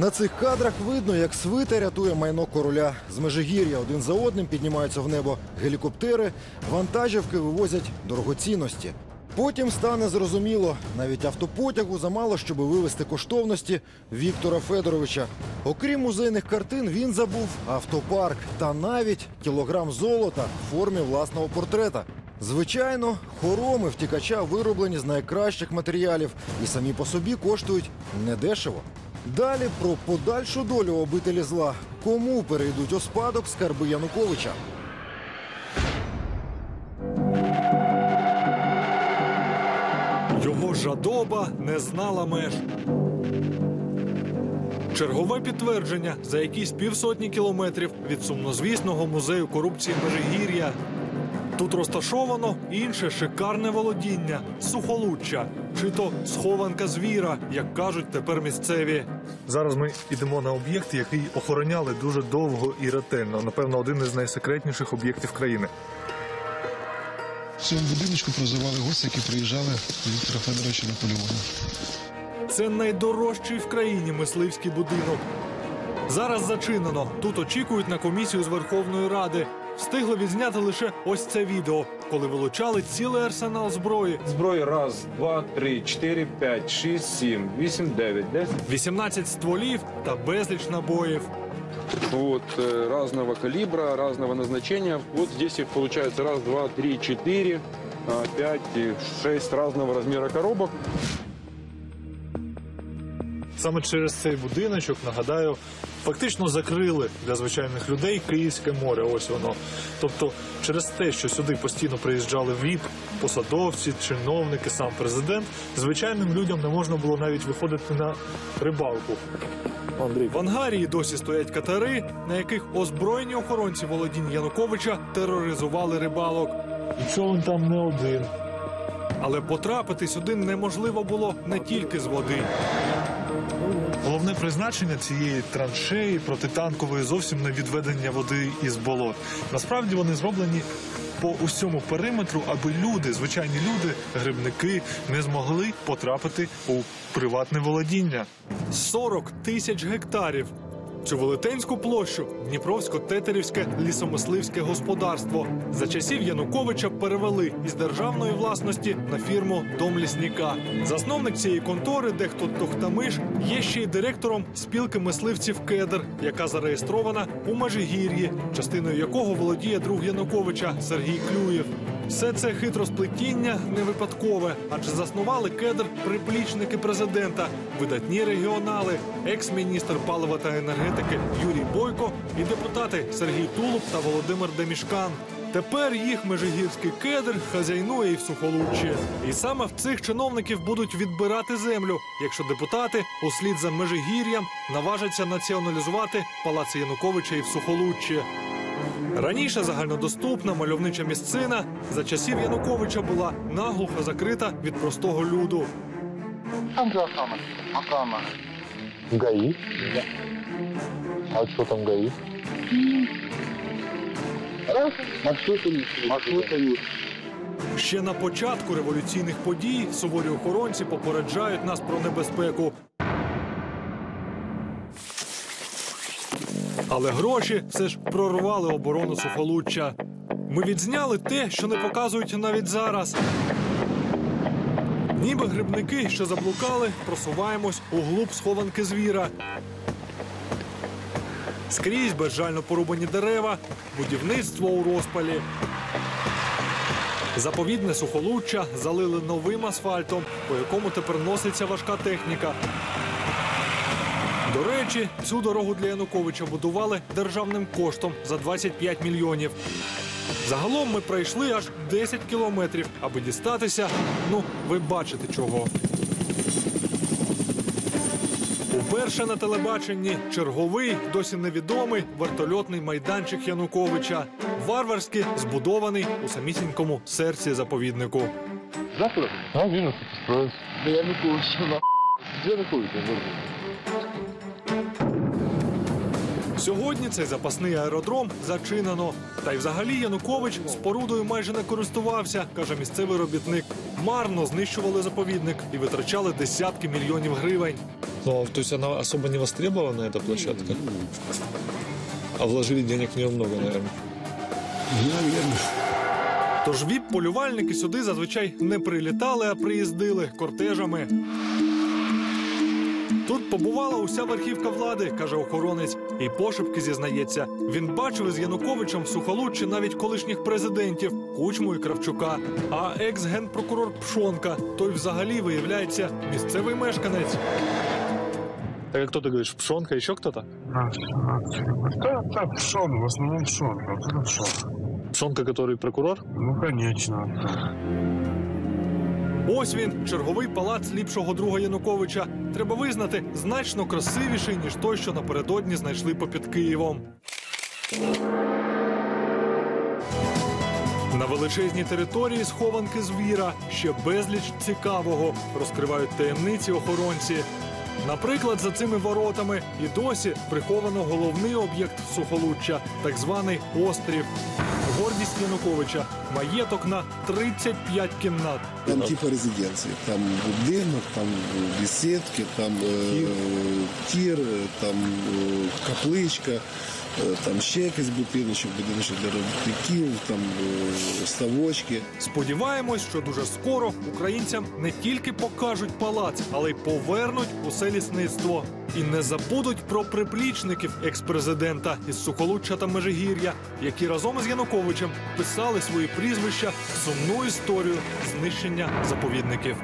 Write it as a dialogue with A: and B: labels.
A: На цих кадрах видно, як свита рятує майно короля. З Межигір'я один за одним піднімаються в небо гелікоптери, вантажівки вивозять дорогоцінності. Потім стане зрозуміло, навіть автопотягу замало, щоб вивезти коштовності Віктора Федоровича. Окрім музейних картин, він забув автопарк та навіть кілограм золота в формі власного портрета. Звичайно, хороми втікача вироблені з найкращих матеріалів і самі по собі коштують недешево. Далі про подальшу долю обителі зла. Кому перейдуть у спадок скарби Януковича?
B: Його жадоба не знала меж. Чергове підтвердження за якісь півсотні кілометрів від сумнозвісного музею корупції Межигір'я. Тут розташовано інше шикарне володіння сухолуччя, чи то схованка звіра, як кажуть тепер місцеві.
C: Зараз ми йдемо на об'єкт, який охороняли дуже довго і ретельно. Напевно, один із найсекретніших об'єктів країни.
D: В цьому будиночку проживали гості, які приїжджали до Віктора Федоровича на полювання.
B: Це найдорожчий в країні мисливський будинок. Зараз зачинено. Тут очікують на комісію з Верховної Ради. Встигли відзняти лише ось це відео, коли вилучали цілий арсенал зброї.
E: Зброї раз, два, три, чотири, п'ять, шість, сім, вісім, дев'ять, десять.
B: 18 стволів та безліч набоїв.
E: Вот э, разного калибра, разного назначения. Вот здесь их получается раз, два, три, четыре, а, пять, и шесть разного размера коробок.
C: Саме через цей будиночок, нагадаю, фактично закрили для звичайних людей Київське море. Ось воно. Тобто, через те, що сюди постійно приїжджали ВІП, посадовці, чиновники, сам президент, звичайним людям не можна було навіть виходити на рибалку. Андрій,
B: В Ангарії досі стоять катери, на яких озброєні охоронці володінь Януковича тероризували рибалок.
C: і човен там не один.
B: Але потрапити сюди неможливо було не тільки з води.
C: Головне призначення цієї траншеї протитанкової зовсім не відведення води із болот. Насправді вони зроблені по усьому периметру, аби люди, звичайні люди, грибники, не змогли потрапити у приватне володіння.
B: 40 тисяч гектарів. Цю велетенську площу Дніпровсько-Тетерівське лісомисливське господарство за часів Януковича перевели із державної власності на фірму Дом лісника. Засновник цієї контори, дехто Тохтамиш, є ще й директором спілки мисливців Кедр, яка зареєстрована у Межигір'ї, частиною якого володіє друг Януковича Сергій Клюєв. Все це хитросплетіння не випадкове, адже заснували кедр приплічники президента, видатні регіонали, екс-міністр палива та енергетики Юрій Бойко і депутати Сергій Тулуб та Володимир Демішкан. Тепер їх межигірський кедр хазяйнує і в сухолуччі. І саме в цих чиновників будуть відбирати землю, якщо депутати услід за межигір'ям наважаться націоналізувати палаци Януковича і в сухолуччі. Раніше загальнодоступна мальовнича місцина за часів Януковича була наглухо закрита від простого люду.
F: Там же охрана. Охрана. ГАИ? А что там ГАИ? Маршруты, маршруты.
B: Ще на початку революційних подій суворі охоронці попереджають нас про небезпеку. Але гроші все ж прорвали оборону сухолуччя. Ми відзняли те, що не показують навіть зараз. Ніби грибники, що заблукали, просуваємось у глуб схованки звіра. Скрізь безжально порубані дерева, будівництво у розпалі. Заповідне сухолуччя залили новим асфальтом, по якому тепер носиться важка техніка. До речі, цю дорогу для Януковича будували державним коштом за 25 мільйонів. Загалом ми пройшли аж 10 кілометрів, аби дістатися. Ну, ви бачите чого. Уперше на телебаченні черговий, досі невідомий вертольотний майданчик Януковича. Варварськи збудований у самісінькому серці заповіднику.
F: Завтра? А, вижу, строится. Да я
B: Сьогодні цей запасний аеродром зачинено. Та й взагалі Янукович спорудою майже не користувався, каже місцевий робітник. Марно знищували заповідник і витрачали десятки мільйонів гривень.
C: Ну, то есть она особо не востребована, эта площадка? А вложили денег в много.
D: Наверное.
B: Тож віп-полювальники сюди зазвичай не прилітали, а приїздили кортежами. Тут побувала уся верхівка влади, каже охоронець, і пошепки зізнається. Він бачив із Януковичем в Сухолуччі навіть колишніх президентів Кучму і Кравчука. А екс-генпрокурор Пшонка той взагалі виявляється місцевий мешканець.
C: Так а кто ты говоришь, Пшонка, еще кто-то?
F: Да, да, пшон, в основном пшон. Вот это пшон.
C: Пшонка, который прокурор?
F: Ну, конечно.
B: Ось він, черговий палац ліпшого друга Януковича. Треба визнати, значно красивіший, ніж той, що напередодні знайшли попід Києвом. На величезній території схованки звіра ще безліч цікавого розкривають таємниці охоронці. Наприклад, за цими воротами і досі приховано головний об'єкт Сухолуччя, так званий острів Гордість Януковича маєток на 35 кімнат.
G: Там типа резиденции. Там будинок, там э, беседки, там э, тір, э, там э, капличка, э, там ще якийсь будиночок, будиночок для робітників, там э, ставочки.
B: Сподіваємось, що дуже скоро українцям не тільки покажуть палац, але й повернуть усе лісництво. І не забудуть про приплічників експрезидента із Сухолуччя та Межигір'я, які разом із Януковичем писали свої прізвища в сумну історію знищення заповідників.